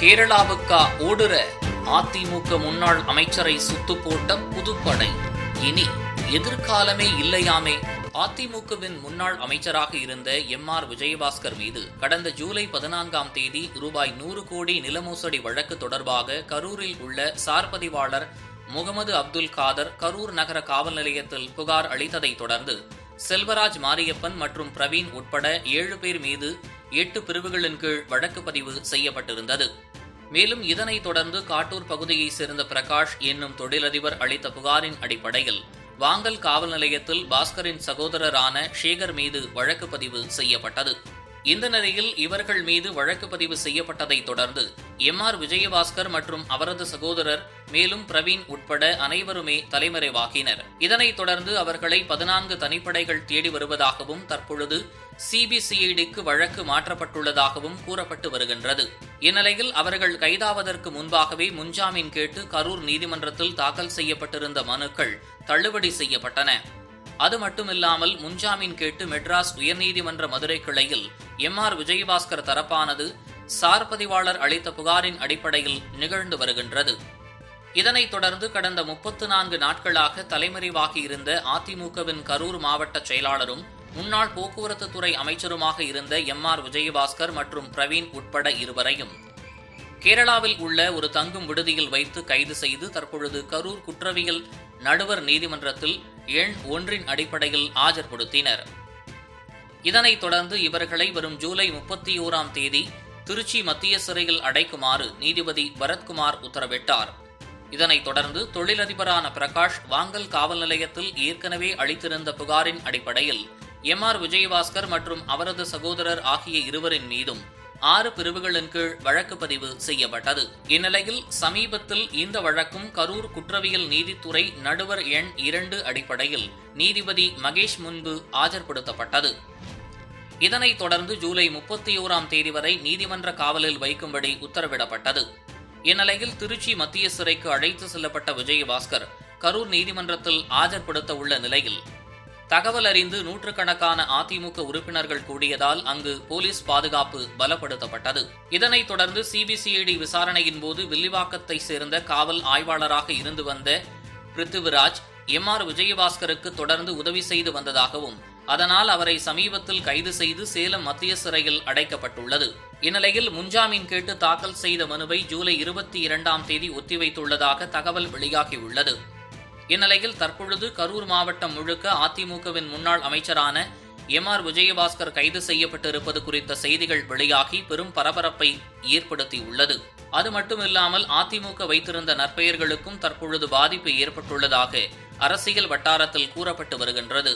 கேரளாவுக்கா ஓடுற அதிமுக முன்னாள் அமைச்சரை சுத்து போட்ட புதுப்படை. இனி எதிர்காலமே இல்லையாமே? அதிமுகவின் முன்னாள் அமைச்சராக இருந்த எம் ஆர் விஜயபாஸ்கர் மீது கடந்த ஜூலை பதினான்காம் தேதி ரூபாய் நூறு கோடி நிலமோசடி வழக்கு தொடர்பாக கரூரில் உள்ள சார்பதிவாளர் முகமது அப்துல் காதர் கரூர் நகர காவல் நிலையத்தில் புகார் அளித்ததைத் தொடர்ந்து செல்வராஜ் மாரியப்பன் மற்றும் பிரவீன் உட்பட ஏழு பேர் மீது எட்டு பிரிவுகளின் கீழ் வழக்கு பதிவு செய்யப்பட்டிருந்தது. மேலும் இதனைத் தொடர்ந்து காட்டூர் பகுதியைச் சேர்ந்த பிரகாஷ் என்னும் தொழிலதிபர் அளித்த புகாரின் அடிப்படையில் வாங்கல் காவல் நிலையத்தில் பாஸ்கரின் சகோதரரான ஷேகர் மீது வழக்கு பதிவு செய்யப்பட்டது. இந்த நிலையில் இவர்கள் மீது வழக்கு பதிவு செய்யப்பட்டதைத் தொடர்ந்து எம் ஆர் விஜயபாஸ்கர் மற்றும் அவரது சகோதரர் மேலும் பிரவீன் உட்பட அனைவருமே தலைமறைவாகினர். இதனைத் தொடர்ந்து அவர்களை பதினான்கு தனிப்படைகள் தேடி வருவதாகவும் தற்பொழுது சிபிசிஐடிக்கு வழக்கு மாற்றப்பட்டுள்ளதாகவும் கூறப்பட்டு வருகின்றது. இந்நிலையில் அவர்கள் கைதாவதற்கு முன்பாகவே முன்ஜாமீன் கேட்டு கரூர் நீதிமன்றத்தில் தாக்கல் செய்யப்பட்டிருந்த மனுக்கள் தள்ளுபடி செய்யப்பட்டன. அது மட்டுமில்லாமல் முன்ஜாமீன் கேட்டு மெட்ராஸ் உயர்நீதிமன்ற மதுரை கிளையில் எம் ஆர் விஜயபாஸ்கர் தரப்பானது சார் பதிவாளர் அளித்த புகாரின் அடிப்படையில் நிகழ்ந்து வருகின்றது. இதனைத் தொடர்ந்து கடந்த முப்பத்து நான்கு நாட்களாக தலைமறைவாகியிருந்த அதிமுகவின் கரூர் மாவட்ட செயலாளரும் முன்னாள் போக்குவரத்து துறை அமைச்சருமாக இருந்த எம் ஆர் விஜயபாஸ்கர் மற்றும் பிரவீன் உட்பட இருவரையும் கேரளாவில் உள்ள ஒரு தங்கும் விடுதியில் வைத்து கைது செய்து தற்பொழுது கரூர் குற்றவியல் நடுவர் நீதிமன்றத்தில் எண் ஒன்றின் அடிப்படையில் ஆஜர்படுத்தினர். இதனைத் தொடர்ந்து இவர்களை வரும் ஜூலை முப்பத்தி ஓராம் தேதி திருச்சி மத்திய சிறையில் அடைக்குமாறு நீதிபதி பரத்குமார் உத்தரவிட்டார். இதனைத் தொடர்ந்து தொழிலதிபரான பிரகாஷ் வாங்கல் காவல் நிலையத்தில் ஏற்கனவே அளித்திருந்த புகாரின் அடிப்படையில் எம் ஆர் விஜயபாஸ்கர் மற்றும் அவரது சகோதரர் ஆகிய இருவரின் மீதும் ஆறு பிரிவுகளின் கீழ் வழக்கு பதிவு செய்யப்பட்டது. இந்நிலையில் சமீபத்தில் இந்த வழக்கும் கரூர் குற்றவியல் நீதித்துறை நடுவர் எண் இரண்டு அடிப்படையில் நீதிபதி மகேஷ் முன்பு ஆஜர்படுத்தப்பட்டது. இதனைத் தொடர்ந்து ஜூலை முப்பத்தி ஓராம் தேதி வரை நீதிமன்ற காவலில் வைக்கும்படி உத்தரவிடப்பட்டது. இந்நிலையில் திருச்சி மத்திய சிறைக்கு அழைத்து செல்லப்பட்ட விஜயபாஸ்கர் கரூர் நீதிமன்றத்தில் ஆஜர்படுத்த உள்ள நிலையில் தகவல் அறிந்து நூற்றுக்கணக்கான அதிமுக உறுப்பினர்கள் கூடியதால் அங்கு போலீஸ் பாதுகாப்பு பலப்படுத்தப்பட்டது. இதனைத் தொடர்ந்து சிபிசிஐடி விசாரணையின் போது வில்லிவாக்கத்தை சேர்ந்த காவல் ஆய்வாளராக இருந்து வந்த பிருத்திவிராஜ் எம் ஆர் விஜயபாஸ்கருக்கு தொடர்ந்து உதவி செய்து வந்ததாகவும் அதனால் அவரை சமீபத்தில் கைது செய்து சேலம் மத்திய சிறையில் அடைக்கப்பட்டுள்ளது. இந்நிலையில் முன்ஜாமீன் கேட்டு தாக்கல் செய்த மனுவை ஜூலை இருபத்தி இரண்டாம் தேதி ஒத்திவைத்துள்ளதாக தகவல் வெளியாகியுள்ளது. இந்நிலையில் தற்பொழுது கரூர் மாவட்டம் முழுக்க அதிமுகவின் முன்னாள் அமைச்சரான எம் ஆர் விஜயபாஸ்கர் கைது செய்யப்பட்டிருப்பது குறித்த செய்திகள் வெளியாகி பெரும் பரபரப்பை ஏற்படுத்தியுள்ளது. அது மட்டுமில்லாமல் அதிமுக வைத்திருந்த நற்பெயர்களுக்கும் தற்பொழுது பாதிப்பு ஏற்பட்டுள்ளதாக அரசியல் வட்டாரத்தில் கூறப்பட்டு வருகின்றது.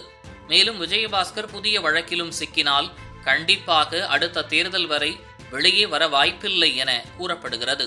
மேலும் விஜயபாஸ்கர் புதிய வழக்கிலும் சிக்கினால் கண்டிப்பாக அடுத்த தேர்தல் வரை வெளியே வர வாய்ப்பில்லை என கூறப்படுகிறது.